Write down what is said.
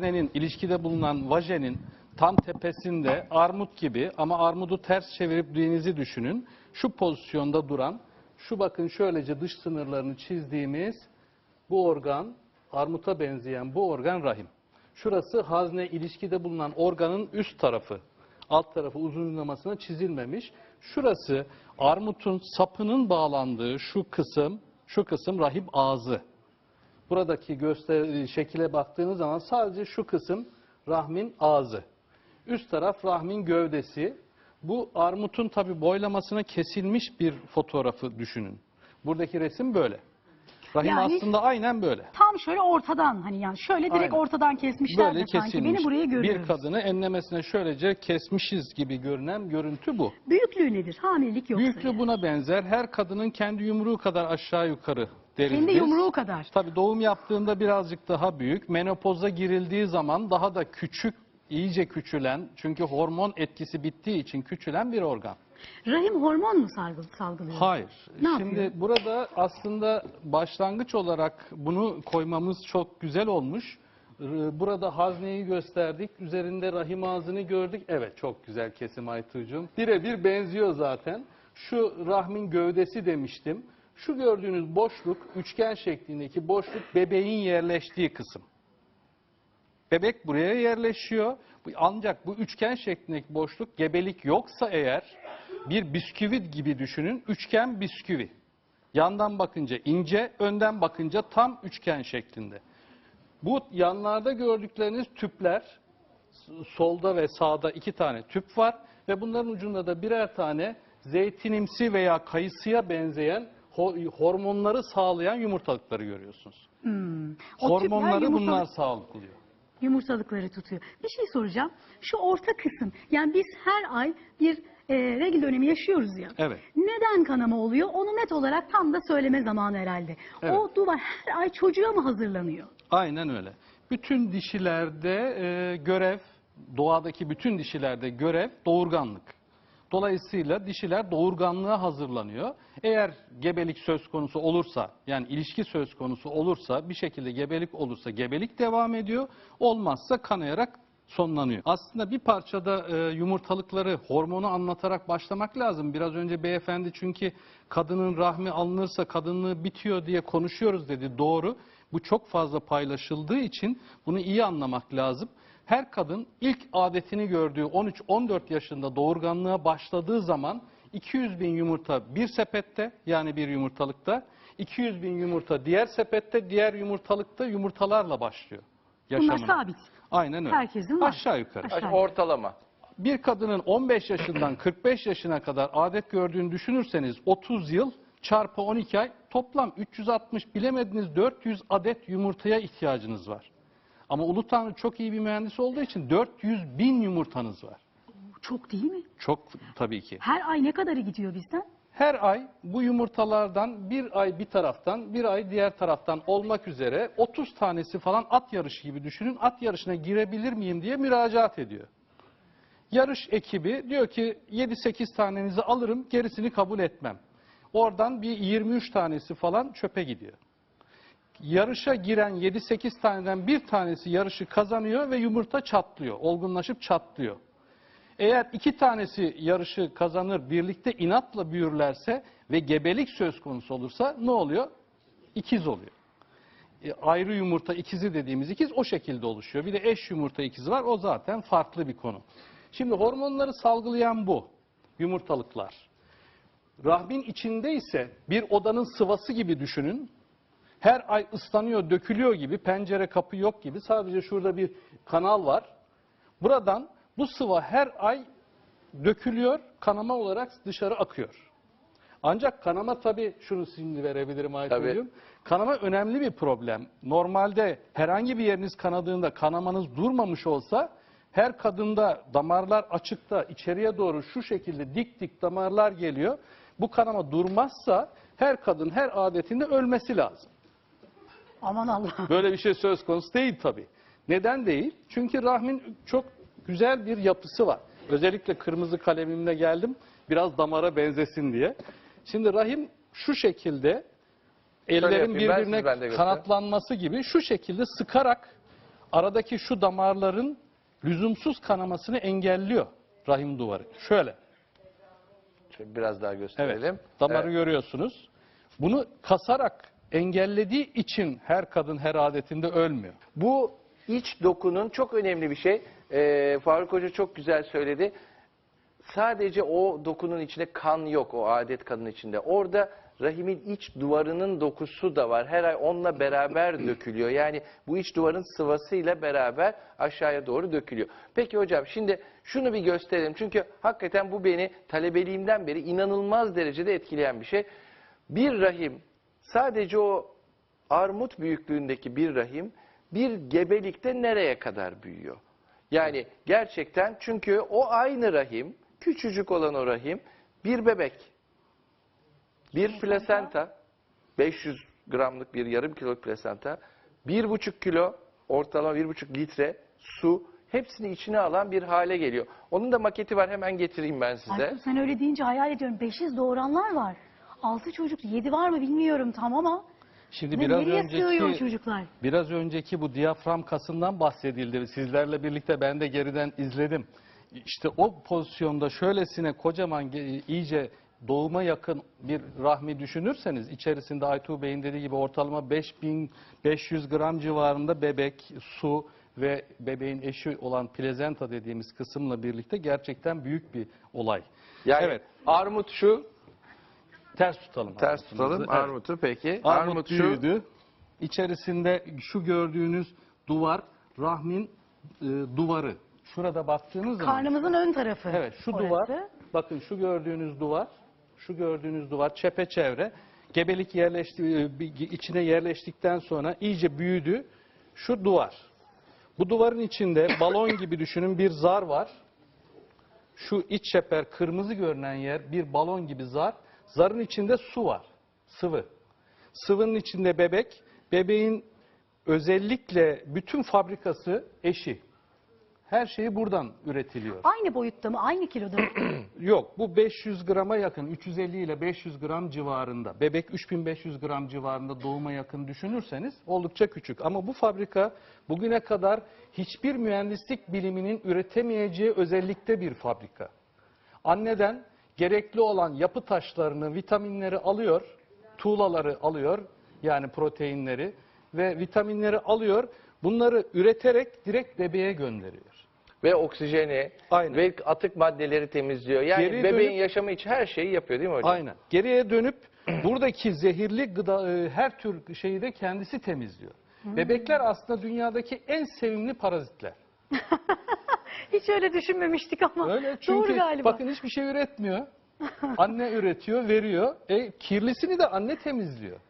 haznenin, ilişkide bulunan vajenin tam tepesinde armut gibi ama armudu ters çevirip denizi düşünün. Şu pozisyonda duran, şu bakın şöylece dış sınırlarını çizdiğimiz bu organ, armuta benzeyen bu organ rahim. Şurası hazne ilişkide bulunan organın üst tarafı. Alt tarafı uzunlamasına çizilmemiş. Şurası armutun sapının bağlandığı şu kısım, şu kısım rahim ağzı. Buradaki göster şekile baktığınız zaman sadece şu kısım rahmin ağzı. Üst taraf rahmin gövdesi. Bu armutun tabi boylamasına kesilmiş bir fotoğrafı düşünün. Buradaki resim böyle. Rahim Yani- aslında aynen böyle. Tam şöyle ortadan hani yani şöyle direkt Aynen. ortadan kesmişler Böyle de sanki kesilmiş. beni buraya görüyoruz. Bir kadını enlemesine şöylece kesmişiz gibi görünen görüntü bu. Büyüklüğü nedir? Hamilelik yoksa. Büyüklüğü yani. buna benzer. Her kadının kendi yumruğu kadar aşağı yukarı deriz Kendi biz. yumruğu kadar. Tabii doğum yaptığında birazcık daha büyük. Menopoza girildiği zaman daha da küçük, iyice küçülen, çünkü hormon etkisi bittiği için küçülen bir organ. Rahim hormon mu salgı- salgılıyor? Hayır. Ne Şimdi yapıyor? burada aslında başlangıç olarak bunu koymamız çok güzel olmuş. Burada hazneyi gösterdik. Üzerinde rahim ağzını gördük. Evet çok güzel kesim Aytuğ'cum. Birebir benziyor zaten. Şu rahmin gövdesi demiştim. Şu gördüğünüz boşluk, üçgen şeklindeki boşluk bebeğin yerleştiği kısım. Bebek buraya yerleşiyor. Ancak bu üçgen şeklindeki boşluk gebelik yoksa eğer bir bisküvi gibi düşünün. Üçgen bisküvi. Yandan bakınca ince, önden bakınca tam üçgen şeklinde. Bu yanlarda gördükleriniz tüpler. Solda ve sağda iki tane tüp var ve bunların ucunda da birer tane zeytinimsi veya kayısıya benzeyen hormonları sağlayan yumurtalıkları görüyorsunuz. Hmm. O tüpler Hormonları yumurtalık- bunlar sağlıyor. yumurtalıkları tutuyor. Bir şey soracağım. Şu orta kısım yani biz her ay bir e, regl dönemi yaşıyoruz ya. Evet. Neden kanama oluyor? Onu net olarak tam da söyleme zamanı herhalde. Evet. O duvar her ay çocuğa mı hazırlanıyor? Aynen öyle. Bütün dişilerde e, görev, doğadaki bütün dişilerde görev doğurganlık. Dolayısıyla dişiler doğurganlığa hazırlanıyor. Eğer gebelik söz konusu olursa, yani ilişki söz konusu olursa, bir şekilde gebelik olursa gebelik devam ediyor. Olmazsa kanayarak sonlanıyor. Aslında bir parçada e, yumurtalıkları hormonu anlatarak başlamak lazım. Biraz önce beyefendi çünkü kadının rahmi alınırsa kadınlığı bitiyor diye konuşuyoruz dedi. Doğru. Bu çok fazla paylaşıldığı için bunu iyi anlamak lazım. Her kadın ilk adetini gördüğü 13-14 yaşında doğurganlığa başladığı zaman 200 bin yumurta bir sepette yani bir yumurtalıkta, 200 bin yumurta diğer sepette, diğer yumurtalıkta yumurtalarla başlıyor. Bunlar yaşamına. sabit. Aynen öyle. Herkesin var. Aşağı yukarı. Aşağı. Yani ortalama. Bir kadının 15 yaşından 45 yaşına kadar adet gördüğünü düşünürseniz 30 yıl çarpı 12 ay toplam 360 bilemediniz 400 adet yumurtaya ihtiyacınız var. Ama Ulu Tanrı çok iyi bir mühendis olduğu için 400 bin yumurtanız var. Çok değil mi? Çok tabii ki. Her ay ne kadarı gidiyor bizden? Her ay bu yumurtalardan bir ay bir taraftan bir ay diğer taraftan olmak üzere 30 tanesi falan at yarışı gibi düşünün. At yarışına girebilir miyim diye müracaat ediyor. Yarış ekibi diyor ki 7-8 tanenizi alırım gerisini kabul etmem. Oradan bir 23 tanesi falan çöpe gidiyor. Yarışa giren 7-8 taneden bir tanesi yarışı kazanıyor ve yumurta çatlıyor. Olgunlaşıp çatlıyor. Eğer iki tanesi yarışı kazanır, birlikte inatla büyürlerse ve gebelik söz konusu olursa ne oluyor? İkiz oluyor. E, ayrı yumurta ikizi dediğimiz ikiz o şekilde oluşuyor. Bir de eş yumurta ikizi var. O zaten farklı bir konu. Şimdi hormonları salgılayan bu. Yumurtalıklar. Rahmin içinde ise bir odanın sıvası gibi düşünün. Her ay ıslanıyor, dökülüyor gibi, pencere kapı yok gibi. Sadece şurada bir kanal var. Buradan bu sıvı her ay dökülüyor, kanama olarak dışarı akıyor. Ancak kanama tabii, şunu şimdi verebilirim Aytuncuğum. Kanama önemli bir problem. Normalde herhangi bir yeriniz kanadığında kanamanız durmamış olsa her kadında damarlar açıkta içeriye doğru şu şekilde dik dik damarlar geliyor. Bu kanama durmazsa her kadın her adetinde ölmesi lazım. Aman Allah. Böyle bir şey söz konusu değil tabii. Neden değil? Çünkü rahmin çok güzel bir yapısı var. Özellikle kırmızı kalemimle geldim. Biraz damara benzesin diye. Şimdi rahim şu şekilde ellerin yapayım, ben birbirine göstereyim. kanatlanması gibi şu şekilde sıkarak aradaki şu damarların lüzumsuz kanamasını engelliyor rahim duvarı. Şöyle. Şöyle biraz daha Evet. gösterelim. Damarı Evet. görüyorsunuz. Bunu kasarak engellediği için her kadın her adetinde ölmüyor. Bu iç dokunun çok önemli bir şey. Ee, Faruk Hoca çok güzel söyledi. Sadece o dokunun içinde kan yok o adet kanın içinde. Orada rahimin iç duvarının dokusu da var. Her ay onunla beraber dökülüyor. Yani bu iç duvarın sıvasıyla beraber aşağıya doğru dökülüyor. Peki hocam şimdi şunu bir gösterelim. Çünkü hakikaten bu beni talebeliğimden beri inanılmaz derecede etkileyen bir şey. Bir rahim sadece o armut büyüklüğündeki bir rahim bir gebelikte nereye kadar büyüyor? Yani gerçekten çünkü o aynı rahim, küçücük olan o rahim bir bebek, bir plasenta, 500 gramlık bir yarım kiloluk plasenta, bir buçuk kilo ortalama bir buçuk litre su hepsini içine alan bir hale geliyor. Onun da maketi var hemen getireyim ben size. Aykut sen öyle deyince hayal ediyorum. Beşiz doğuranlar var. Altı çocuk, yedi var mı bilmiyorum tam ama. Şimdi Ne- biraz önceki çocuklar? biraz önceki bu diyafram kasından bahsedildi. Sizlerle birlikte ben de geriden izledim. İşte o pozisyonda şöylesine kocaman iyice doğuma yakın bir rahmi düşünürseniz içerisinde Aytuğ Bey'in dediği gibi ortalama 5500 gram civarında bebek, su ve bebeğin eşi olan plezenta dediğimiz kısımla birlikte gerçekten büyük bir olay. Yani evet, armut şu, ters tutalım. ters armutumuzu. tutalım Evet. armutu peki. Armut, şu, büyüdü. İçerisinde şu gördüğünüz duvar rahmin e, duvarı. Şurada baktığınız zaman. Karnımızın ön tarafı. Evet şu orası. duvar. Bakın şu gördüğünüz duvar. Şu gördüğünüz duvar çepeçevre. Gebelik yerleşti, e, bir- içine yerleştikten sonra iyice büyüdü. Şu duvar. Bu duvarın içinde balon gibi düşünün bir zar var. Şu iç çeper kırmızı görünen yer bir balon gibi zar. Zarın içinde su var. Sıvı. Sıvının içinde bebek. Bebeğin özellikle bütün fabrikası eşi. Her şeyi buradan üretiliyor. Aynı boyutta mı? Aynı kiloda mı? Yok bu 500 grama yakın 350 ile 500 gram civarında. Bebek 3500 gram civarında doğuma yakın düşünürseniz oldukça küçük. Ama bu fabrika bugüne kadar hiçbir mühendislik biliminin üretemeyeceği özellikte bir fabrika. Anneden gerekli olan yapı taşlarını, vitaminleri alıyor, tuğlaları alıyor yani proteinleri ve vitaminleri alıyor. Bunları üreterek direkt bebeğe gönderiyor. ve oksijeni Aynen. ve atık maddeleri temizliyor. Yani Geri bebeğin dönüp- yaşamı için her şeyi yapıyor değil mi hocam? Aynen. Geriye dönüp buradaki zehirli gıda e, her tür şeyi de kendisi temizliyor. Bebekler aslında dünyadaki en sevimli parazitler. Hiç öyle düşünmemiştik ama. Öyle çünkü Doğru galiba. bakın hiçbir şey üretmiyor. Anne üretiyor, veriyor. E kirlisini de anne temizliyor.